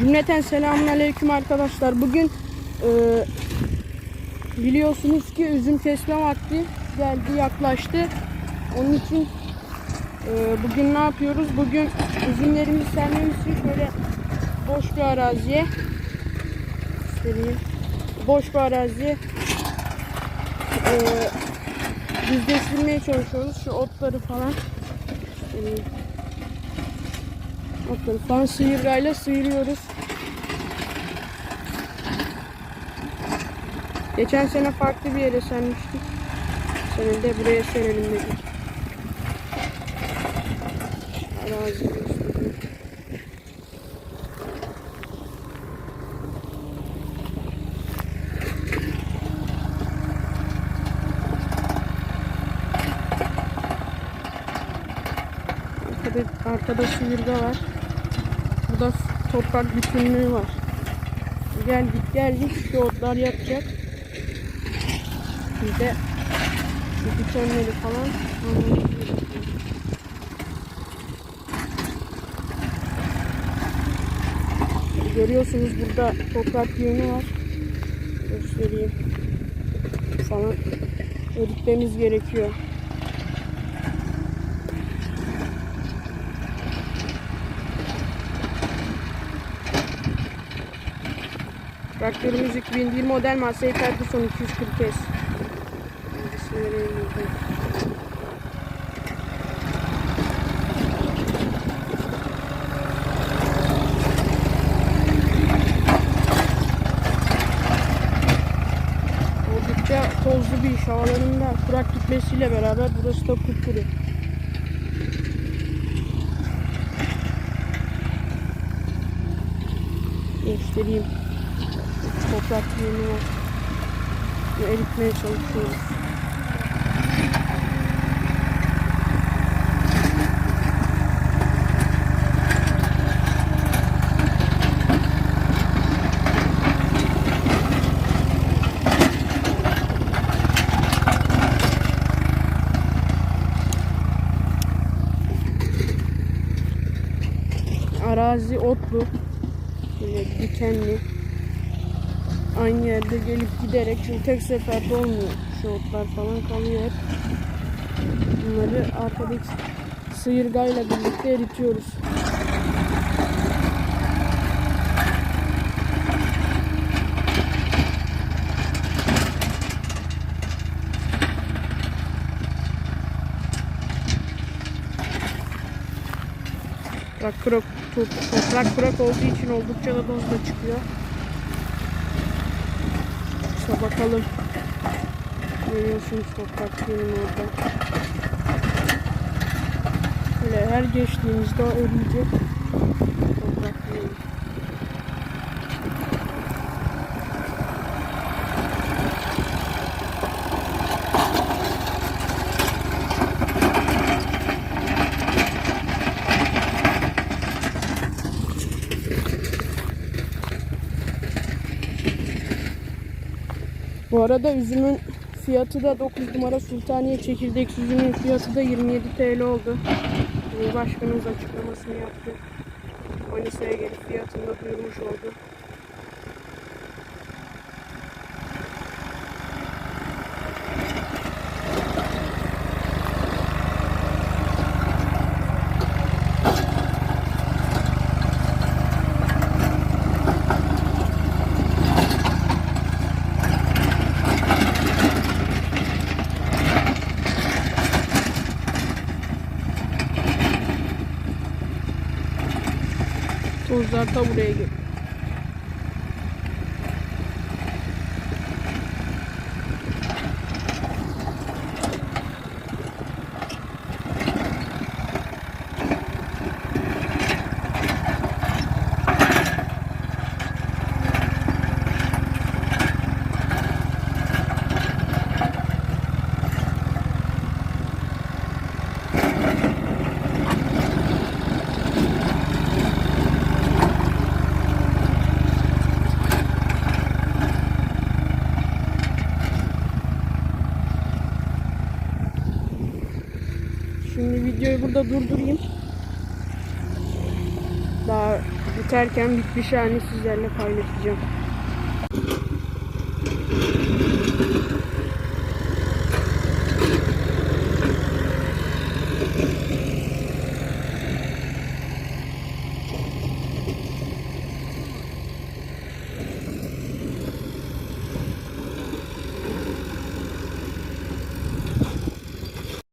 Cümleten selamun aleyküm arkadaşlar. Bugün e, biliyorsunuz ki üzüm kesme vakti geldi yaklaştı. Onun için e, bugün ne yapıyoruz? Bugün üzümlerimizi sermemiz için şöyle boş bir araziye göstereyim. Boş bir araziye e, düzleştirmeye çalışıyoruz. Şu otları falan göstereyim. Otları falan sıyırgayla sıyırıyoruz. Geçen sene farklı bir yere sermiştik. Sene de buraya serelim dedik. Arazi göstereyim. Arkada, arkada sıyırga var. Toprak bütünlüğü var. Geldik geldik şu otlar yatacak. Bir de dikenleri falan. Görüyorsunuz burada toprak yığını var. Göstereyim. Falan eritmemiz gerekiyor. Traktörümüz 2001 model Massey Ferguson 240 s. Oldukça tozlu bir iş. Havaların da kurak gitmesiyle beraber burası da kupkuru. Göstereyim toprak yığını var. Eritmeye çalışıyoruz. Arazi otlu, böyle dikenli aynı yerde gelip giderek çünkü tek seferde olmuyor. Şu otlar falan kalıyor hep. Bunları arkadaki sıyırgayla birlikte eritiyoruz. Toprak kurak, top- toprak kurak olduğu için oldukça da dozda çıkıyor. İşte bakalım. Görüyorsunuz toprak yerin orada. Böyle her geçtiğimizde o örülecek. Toprak yerin. Bu arada üzümün fiyatı da 9 numara Sultaniye çekirdek üzümün fiyatı da 27 TL oldu. Cumhurbaşkanımız açıklamasını yaptı. Manisa'ya gelip fiyatını duyurmuş oldu. Tozlar da buraya geliyor. Şimdi videoyu burada durdurayım. Daha biterken bitmiş halini sizlerle paylaşacağım.